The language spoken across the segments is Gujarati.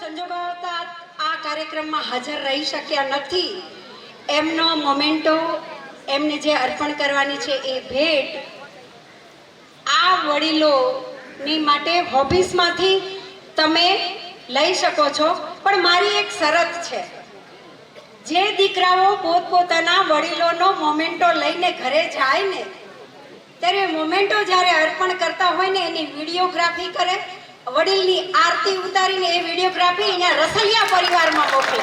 સંજોગોતા આ કાર્યક્રમમાં હાજર રહી શક્યા નથી. એમનો મોમેન્ટો, એમને જે અર્પણ કરવાની છે એ ભેટ આ વડીલોની માટે હોબીસમાંથી તમે લઈ શકો છો. પણ મારી એક શરત છે. જે દીકરાઓ પોતપોતાના વડીલોનો મોમેન્ટો લઈને ઘરે જાય ને, ત્યારે મોમેન્ટો જ્યારે અર્પણ કરતા હોય ને એની વિડીયોગ્રાફી કરે વડીલની આરતી ઉતારીને એ વિડીયોગ્રાફી અહીંયા રસલિયા પરિવારમાં મોકલે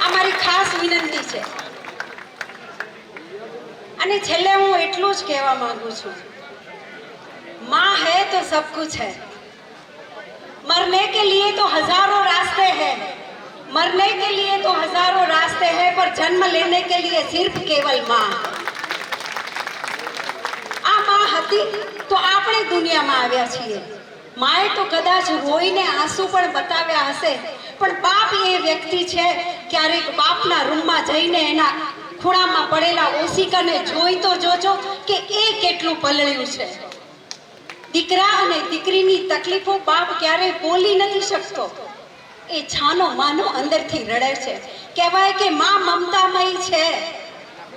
આ મારી ખાસ વિનંતી છે અને છેલ્લે હું એટલું જ કહેવા માંગુ છું माँ है तो सब कुछ है मरने के लिए तो हजारों रास्ते हैं मरने के लिए तो हजारों रास्ते हैं पर जन्म लेने के लिए सिर्फ केवल माँ આ માં હતી, તો આપણે દુનિયામાં આવ્યા છીએ. માએ તો કદાચ રોઈને આંસુ પણ બતાવ્યા હશે, પણ બાપ એ વ્યક્તિ છે, ક્યારેક બાપના રૂમમાં જઈને એના ખૂણામાં પડેલા ઓશિકાને જોઈ તો જોજો કે એ કેટલું પલળ્યું છે. દીકરા અને દીકરીની તકલીફો બાપ ક્યારેય બોલી નથી શકતો. એ છાનો માનો અંદરથી રડે છે. કહેવાય કે મા મમતામય છે.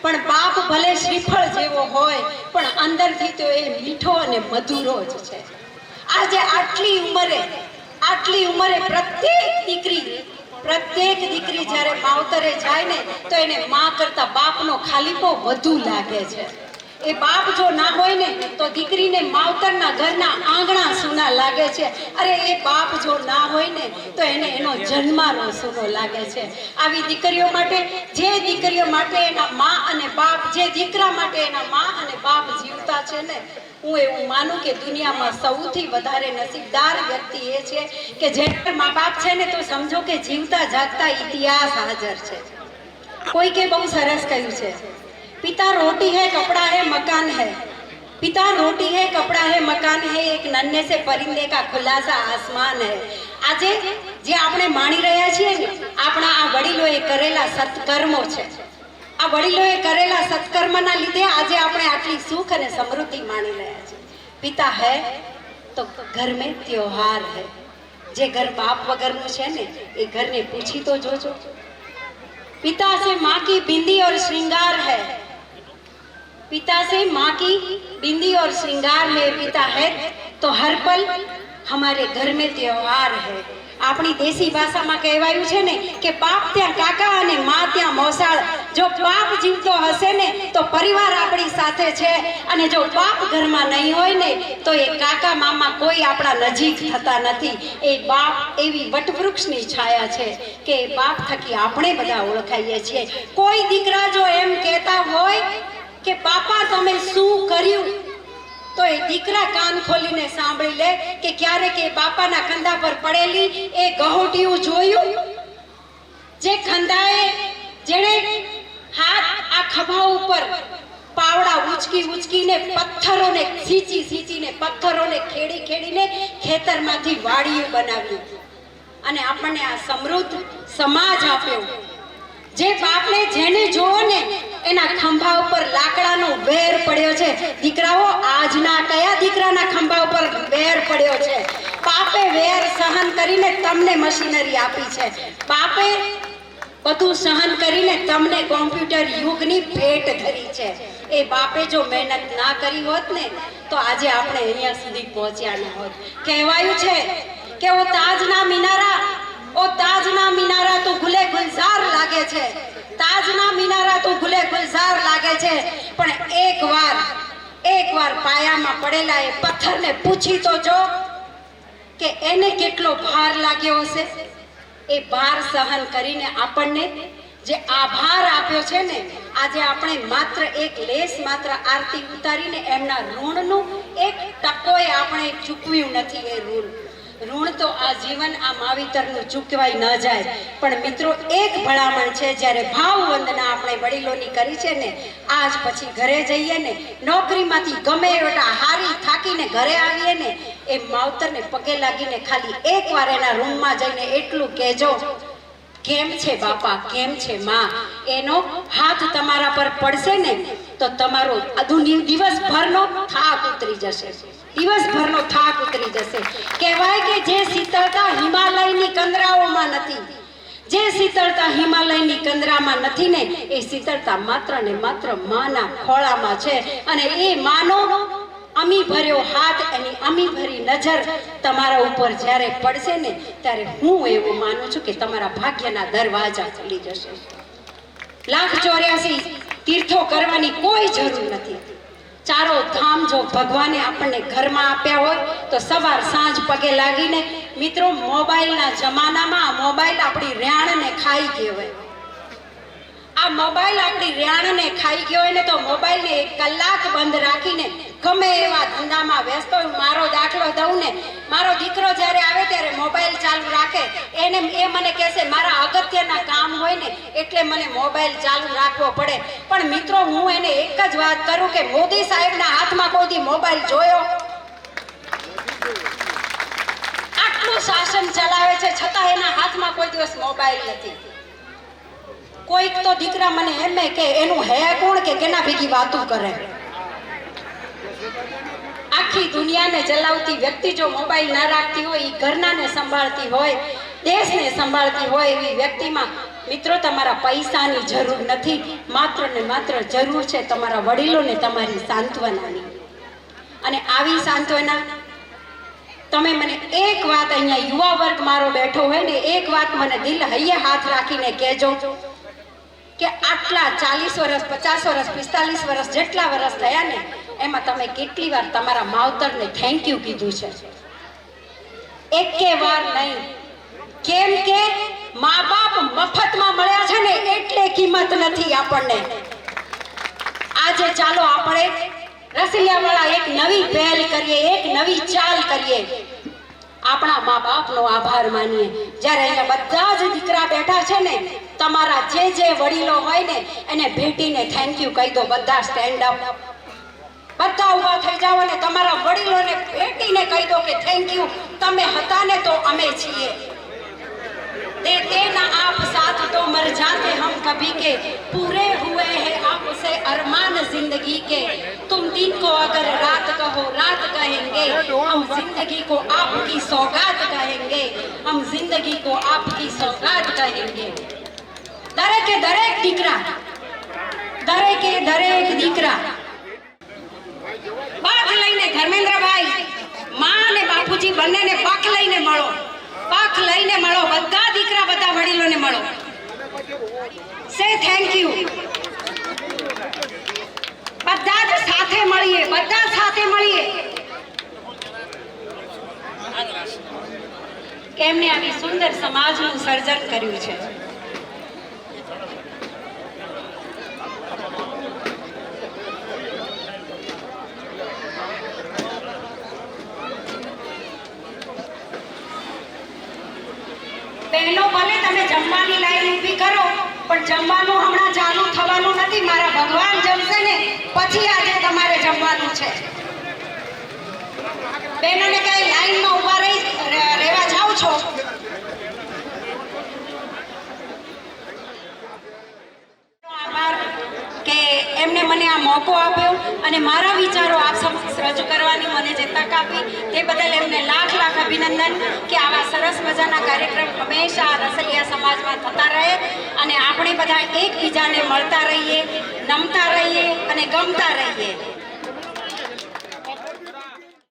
પણ બાપ ભલે શ્રીફળ જેવો હોય, પણ અંદરથી તો એ મીઠો અને મધુરો જ છે. આજે આટલી ઉંમરે આટલી ઉંમરે પ્રત્યેક દીકરી પ્રત્યેક દીકરી જ્યારે માવતરે જાય ને, તો એને મા કરતા બાપનો ખાલીપો વધુ લાગે છે. એ બાપ જો ના હોય ને, તો દીકરીને માવતરના ઘરના આંગણા સુના લાગે છે. અરે, એ બાપ જો ના હોય ને, તો એને એનો જન્માનો સુનો લાગે છે. આવી દીકરીઓ માટે, જે દીકરીઓ માટે એના મા અને બાપ, જે દીકરા માટે એના મા અને બાપ જીવતા છે ને, હું એવું માનું કે દુનિયામાં સૌથી વધારે નસીબદાર વ્યક્તિ એ છે કે જેના મા બાપ છે ને, તો સમજો કે જીવતા જાગતા ઇતિહાસ હાજર છે. કોઈ કે બહુ સરસ કહ્યું છે. पिता रोटी है कपड़ा है मकान है पिता रोटी है कपड़ा है मकान है एक नन्हे से परिंदे का खुलासा आसमान है આજે જે આપણે માણી રહ્યા છીએ ને આપણા આ વડીલોએ કરેલા સત્કર્મો છે આ વડીલોએ કરેલા સત્કર્મના લીધે આજે આપણે આટલી સુખ અને સમૃદ્ધિ માણી રહ્યા છીએ પિતા હૈ તો ઘર મેં ત્યોહાર હૈ જે ઘર બાપ વગરનું છે ને એ ઘરને પૂછી તો જોજો पिता से माँ की बिंदी और श्रृंगार है पिता से माँ की बिंदी और श्रृंगार है पिता है तो हर पल हमारे घर में त्योहार है આપણી દેશી ભાષામાં કહેવાયું છે ને કે બાપ ત્યાં કાકા અને મા ત્યાં મોસાળ જો બાપ જીવતો હશે ને તો પરિવાર આપણી સાથે છે અને જો બાપ ઘરમાં નહીં હોય ને તો એ કાકા મામા કોઈ આપણા નજીક થતા નથી એ બાપ એવી વટવૃક્ષની છાયા છે કે એ બાપ થકી આપણે બધા ઓળખાઈએ છીએ કોઈ દીકરા જો એમ કહેતા હોય કે બાપા, તમે શું કર્યું? તો એ દીકરા કાન ખોલીને સાંભળી લે કે ક્યારેક એ બાપાના ખંદા પર પડેલી એ ગહોટિયું જોયું, જે ખંધાએ જેણે હાથ આ ખભા ઉપર પાવડા ઉચકી ઉચકીને પથ્થરોને સીંચી સીંચીને પથ્થરોને ખેડી ખેડીને ખેતરમાંથી વાડીયું બનાવ્યું. અને આપણને આ સમૃદ્ધ સમાજ આપ્યો, જે બાપને જેને જોવો ને એના પડ્યો છે. દીકરાઓ, આજના કયા દીકરાના ખંભા ઉપર વેર પડ્યો છે? પાપે વેર સહન કરીને તમને મશીનરી આપી છે. પાપે બધું સહન કરીને તમને કોમ્પ્યુટર યુગની ભેટ ધરી છે. એ બાપે જો મહેનત ના કરી હોત ને, તો આજે આપણે અહીંયા સુધી પહોંચ્યા ન હોત. કહેવાયું છે કે, ઓ તાજના મિનારા, ઓ તાજના મિનારા, તો ગુલે ગુલઝાર લાગે છે. તાજના મિનારા તો ભૂલે ગુલઝાર લાગે છે, પણ એકવાર એકવાર પાયામાં પડેલા એ પથ્થરને પૂછી તો જો કે એને કેટલો ભાર લાગ્યો હશે. એ ભાર સહન કરીને આપણને જે આભાર આપ્યો છે ને, આજે આપણે માત્ર એક લેસ, માત્ર આરતી ઉતારીને એમના ઋણનું એક ટકોએ આપણે ચૂકવ્યું નથી એ ઋણ. ઋણ તો આ જીવન આ માવિતરનું ચૂકવાઈ ન જાય. પણ મિત્રો, એક ભલામણ છે, જ્યારે ભાવ વંદના આપણે વડીલોની કરી છે ને, આજ પછી ઘરે જઈએ ને, નોકરીમાંથી ગમે એવટા હારી થાકીને ઘરે આવીએ ને, એ માવતરને પગે લાગીને ખાલી એકવાર એના રૂમમાં જઈને એટલું કહેજો, કેમ છે બાપા? કેમ છે માં? એનો હાથ તમારા પર પડશે ને તો તમારો દિવસભરનો થાક ઉતરી જશે. દિવસભરનો થાક ઉતરી જશે. કહેવાય કે જે શીતળતા હિમાલયની કંદરાઓમાં નથી, જે શીતળતા હિમાલયની કંદરામાં નથી ને, એ શીતળતા માત્ર ને માત્ર માના ખોળામાં છે. અને એ માનો અમી ભર્યો હાથ એની અમી ભરી નજર તમારા ઉપર જ્યારે પડશે ને, ત્યારે હું એવું માનું છું કે તમારા ભાગ્યના દરવાજા ખુલી જશે. લાખ ચોર્યાસી તીર્થો કરવાની કોઈ જરૂર નથી. ચારો ધામ જો ભગવાને આપણને ઘરમાં આપ્યા હોય, તો સવાર સાંજ પગે લાગીને, મિત્રો, મોબાઈલના જમાનામાં મોબાઈલ આપણી રેણને ખાઈ ગયો હોય. મોબાઈલ આપણી રેણને ખાઈ ગયો હોય તો મોબાઈલને એક કલાક બંધ રાખીને ગમે એવા ધંધામાં વ્યસ્ત હોય મારો દાખલો દઉં ને, મારો દીકરો જ્યારે આવે ત્યારે મોબાઈલ ચાલુ રાખે. એને એ મને કહેશે, મારા અગત્યના કામ હોય ને, એટલે મને મોબાઈલ ચાલુ રાખવો પડે. પણ મિત્રો, હું એને એક જ વાત કરું કે મોદી સાહેબના હાથમાં કોઈ મોબાઈલ જોયો? આટલું શાસન ચલાવે છે, છતાં એના હાથમાં કોઈ દિવસ મોબાઈલ નથી. કોઈક તો દીકરા મને એમ કે એનું હે કોણ કે કેના ભેગી વાતું કરે? આખી દુનિયાને ચલાવતી વ્યક્તિ જો મોબાઈલ ના રાખતી હોય એ ઘરનાને સંભાળતી હોય, દેશને સંભાળતી હોય, એવી વ્યક્તિમાં મિત્રો તમારા પૈસાની જરૂર નથી. માત્ર ને માત્ર જરૂર છે તમારા વડીલોને તમારી સાંત્વનાની. અને આવી સાંત્વના, તમે મને એક વાત અહીંયા યુવા વર્ગ મારો બેઠો હોય ને, એક વાત મને દિલ હૈયે હાથ રાખીને કહેજો. કે આટલા ચાલીસ વર્ષ, પચાસ વર્ષ, પિસ્તાલીસ વર્ષ જેટલા વર્ષ થયા ને, એમાં તમે કેટલી વાર તમારા માવતરને થેન્ક યુ કીધું છે? એકે વાર નહીં. કેમ કે મા બાપ મફતમાં મળ્યા છે ને, એટલે કિંમત નથી આપણને. આજે ચાલો આપણે રસીલિયાવાળા એક નવી પહેલ કરીએ, એક નવી ચાલ કરીએ. આપણા મા બાપનો આભાર માનીએ. જ્યારે અહીંયા બધા જ દીકરા બેઠા છે ને તમારા જે જે વડીલો હોય ને એને ભેટીને થેન્ક યુ કહી દો બધા સ્ટેન્ડ અપ બધા ઊભા થઈ જાઓ અને તમારા વડીલોને ભેટીને કહી દો કે થેન્ક યુ તમે હતા ને તો અમે છીએ देते ना आप साथ तो मर जाते हम कभी के पूरे हुए हैं आपसे अरमान जिंदगी के तुम दिन को अगर रात कहो रात कहेंगे हम जिंदगी को आपकी सौगात कहेंगे हम जिंदगी को आपकी सौगात कहेंगे દરેકે દરેક દીકરા, દરેકે દરેક દીકરા. પાક લઈને ધર્મેન્દ્રભાઈ, માં અને બાપુજી બંનેને પાક લઈને મળો. પાક લઈને મળો, બધા દીકરા, બધા વડીલોને મળો. સે થેન્ક યુ બધા જ સાથે મળીએ, બધા સાથે મળીએ. એમને આવી સુંદર સમાજનું સર્જન કર્યું છે બહેનો ભલે તમે જમવાની લાઈન ઊભી કરો, પણ જમવાનું હમણાં ચાલુ થવાનું નથી. મારા ભગવાન જમશે ને, પછી આજે તમારે જમવાનું છે. બહેનોને કઈ લાઈનમાં ઊભા રહી રહેવા જાઓ છો? આભાર કે એમને મને આ મોકો આપ્યો અને મારા વિચારો આપ સમક્ષ રજૂ કરવાની મને જે તક આપી તે બદલ એમને લાખ લાખ અભિનંદન કે આવા સરસ મજાના કાર્યક્રમ હંમેશા રસલિયા સમાજમાં થતા રહે અને આપણે બધા એકબીજાને મળતા રહીએ, નમતા રહીએ અને ગમતા રહીએ.